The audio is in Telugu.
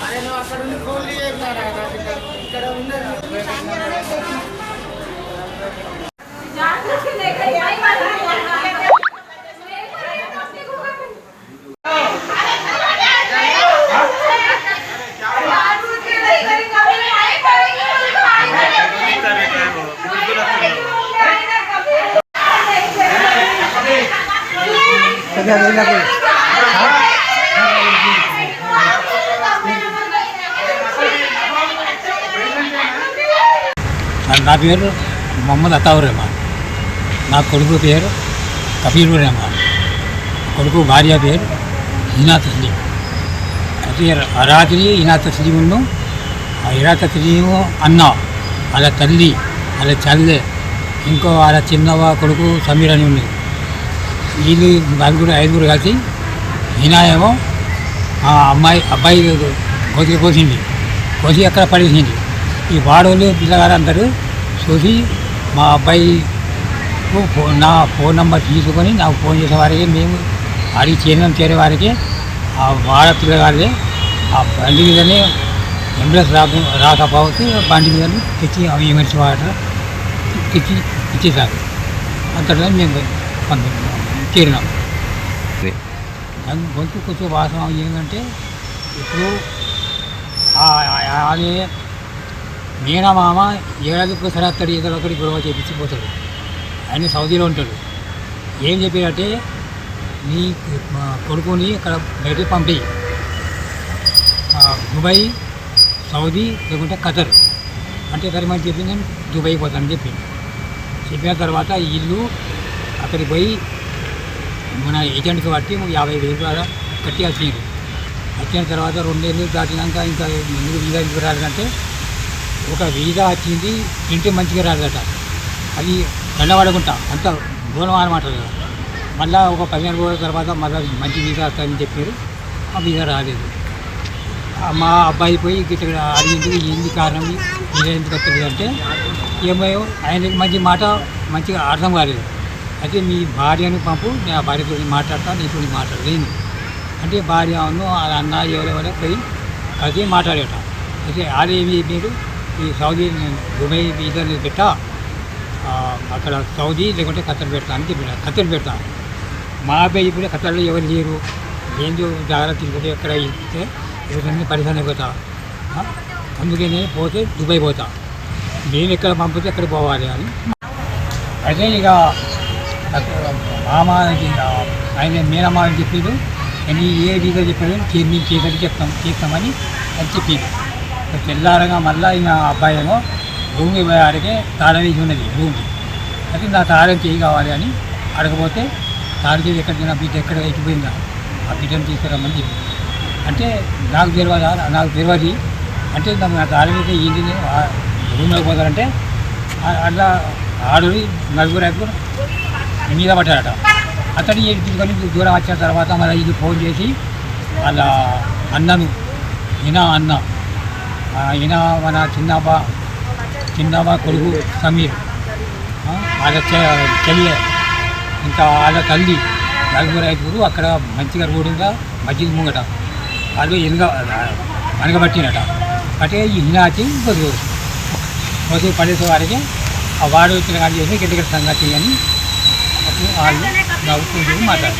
అరే నువ్వు అక్కడ ఉండి ఫోన్ చేయకున్నారా ఇక్కడ ఉండదు నా పేరు మొహమ్మద్ అతావు రెహమాన్. నా కొడుకు పేరు కబీర్ రెహమాన్. కొడుకు భార్య పేరు హినా తస్లీం. అయితే ఆ రాత్రి హినా తస్లీమును ఆ హినా తస్లీము అన్న వాళ్ళ తల్లి వాళ్ళ చల్లె ఇంకో వాళ్ళ చిన్నవ కొడుకు సమీర్ అని ఉంది. వీళ్ళు నలుగురు ఐదుగురు కలిసి ఈనాయేమో ఆ అమ్మాయి అబ్బాయి కోసి కోసింది. కోసి అక్కడ పడేసింది. ఈ వాడోళ్ళు పిల్లగారు అందరూ చూసి మా అబ్బాయి నా ఫోన్ నెంబర్ తీసుకొని నాకు ఫోన్ చేసే వారికి మేము అడిగి చేరినాం చేరే వారికి ఆ వాడ పిల్లగారిదే ఆ బండి మీదనే అంబులెన్స్ రాక రాకపోతే బండి మీద తెచ్చి అవి ఎమర్జెన్సీ వాటర్ తెచ్చి ఇచ్చేసారు అంతటా మేము పంపి చేరినాం దాని గొంతు కొంచెం వాసన ఏంటంటే ఇప్పుడు అది మీనమామ ఏడాదికి ఒకసారి అత్తడి ఇతర ఒకటి గొడవ చేపించిపోతాడు ఆయన సౌదీలో ఉంటాడు. ఏం చెప్పారంటే నీ మా కొడుకుని అక్కడ బయటకు పంపి దుబాయ్ సౌదీ లేకుంటే ఖతర్. అంటే సరే మరి చెప్పి నేను దుబాయ్ పోతానని చెప్పింది. చెప్పిన తర్వాత ఇల్లు అక్కడికి పోయి మన ఏజెంట్కి బట్టి యాభై వేలు దాకా కట్టి వచ్చింది వచ్చిన తర్వాత రెండేళ్ళు దాటినాక ఇంకా ఎందుకు వీధా ఎందుకు రాలేదంటే ఒక వీధా వచ్చింది ఇంటి మంచిగా రాలేదట. అది దండపడకుండా అంత దూరం అనమాట కదా మళ్ళా ఒక పదిహేను రోజుల తర్వాత మళ్ళీ మంచి వీధా వస్తుందని చెప్పారు. ఆ వీధా రాలేదు. మా అబ్బాయి పోయి ఇక్కడ అడిగింది ఏంది కారణం వీధా ఎందుకు వస్తుంది అంటే ఏమో ఆయనకి మంచి మాట మంచిగా అర్థం కాలేదు. అయితే మీ భార్యను పంపు నేను ఆ భార్యతో మాట్లాడతా నీతో మాట్లాడలేను. అంటే భార్య అవును వాళ్ళ అన్న ఎవరెవరో పోయి కలిసి మాట్లాడేట. అయితే ఆదేవి మీరు ఈ సౌదీ నేను దుబాయ్ వీసాలు పెట్టా. అక్కడ సౌదీ లేకుంటే ఖత్తర్ పెడతా అని చెప్పిన. ఖతర్ పెడతా. మా అబ్బాయి ఇప్పుడు ఖతర్లో ఎవరు లేరు. ఏం జాగ్రత్త తీసుకుంటే ఎక్కడ ఇస్తే ఎవరైనా పరిశాన్ పోతా అందుకే నేను పోతే దుబాయ్ పోతా. నేను ఎక్కడ పంపితే ఎక్కడ పోవాలి అని. అయితే ఇక మామ ఆయన మీనమ్మ అని చెప్పిండు. అని ఏ వీసా చెప్పాడు మేము చేసేది చెప్తాం చేస్తామని అని చెప్పిండు. తెల్లారగా మళ్ళీ ఈయన అబ్బాయి ఏమో రూమ్కి పోయాడికే తాళం వేసి ఉన్నది భూమి. అయితే నా తాళం చేయి కావాలి అని అడగపోతే తాళం చేసి ఎక్కడ నా బిడ్డ ఎక్కడ ఎక్కిపోయిందా? ఆ బిడ్డను తీసుకురమ్మని చెప్పి అంటే నాకు తెలియదా నాకు తెలియదు. అంటే నా తాళం అయితే ఏంటి రూమ్లోకి పోతారంటే అట్లా ఆడుని నలుగురు ఐదుగురు మీద పట్టారట అతడి తీసుకొని దూరం వచ్చిన తర్వాత మన ఇది ఫోన్ చేసి వాళ్ళ అన్నను ఈనా అన్న ఆ ఈయన మన చిన్నబ్బ చిన్నబ్బ కొడుకు సమీర్ వాళ్ళ చెల్లె ఇంకా వాళ్ళ తల్లి నలుగురు ఐదుగురు అక్కడ మంచిగా రోడ్డుగా మజ్జిగ ముంగట. వాళ్ళు ఎనుగ అనగబట్టినట అంటే ఈ కొద్దిగా కొద్దిగా పడేసే వారికి ఆ వాడు వచ్చిన కానీ చేసి గట్టి సంగతి అని હું હાલ ગાઉ માતા